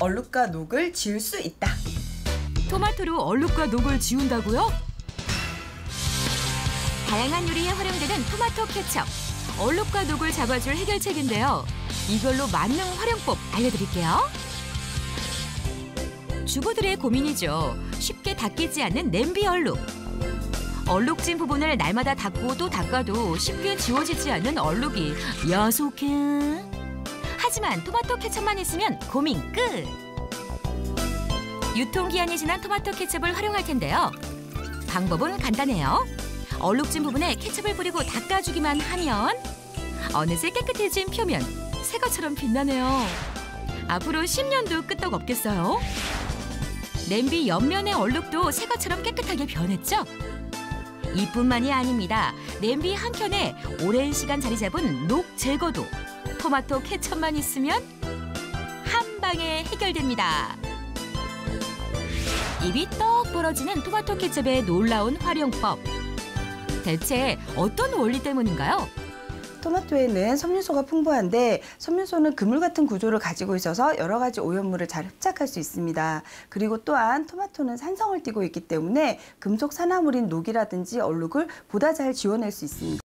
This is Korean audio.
얼룩과 녹을 지울 수 있다. 토마토로 얼룩과 녹을 지운다고요? 다양한 요리에 활용되는 토마토 케첩. 얼룩과 녹을 잡아줄 해결책인데요. 이걸로 맞는 활용법 알려드릴게요. 주부들의 고민이죠. 쉽게 닦이지 않는 냄비 얼룩. 얼룩진 부분을 날마다 닦고 또 닦아도 쉽게 지워지지 않는 얼룩이 야속해. 하지만 토마토 케첩만 있으면 고민 끝. 유통기한이 지난 토마토 케첩을 활용할 텐데요. 방법은 간단해요. 얼룩진 부분에 케첩을 뿌리고 닦아주기만 하면 어느새 깨끗해진 표면, 새 것처럼 빛나네요. 앞으로 10년도 끄떡 없겠어요? 냄비 옆면의 얼룩도 새 것처럼 깨끗하게 변했죠? 이뿐만이 아닙니다. 냄비 한켠에 오랜 시간 자리 잡은 녹 제거도 토마토 케첩만 있으면 한 방에 해결됩니다. 입이 떡 벌어지는 토마토 케첩의 놀라운 활용법. 대체 어떤 원리 때문인가요? 토마토에는 섬유소가 풍부한데 섬유소는 그물 같은 구조를 가지고 있어서 여러 가지 오염물을 잘 흡착할 수 있습니다. 그리고 또한 토마토는 산성을 띠고 있기 때문에 금속 산화물인 녹이라든지 얼룩을 보다 잘 지워낼 수 있습니다.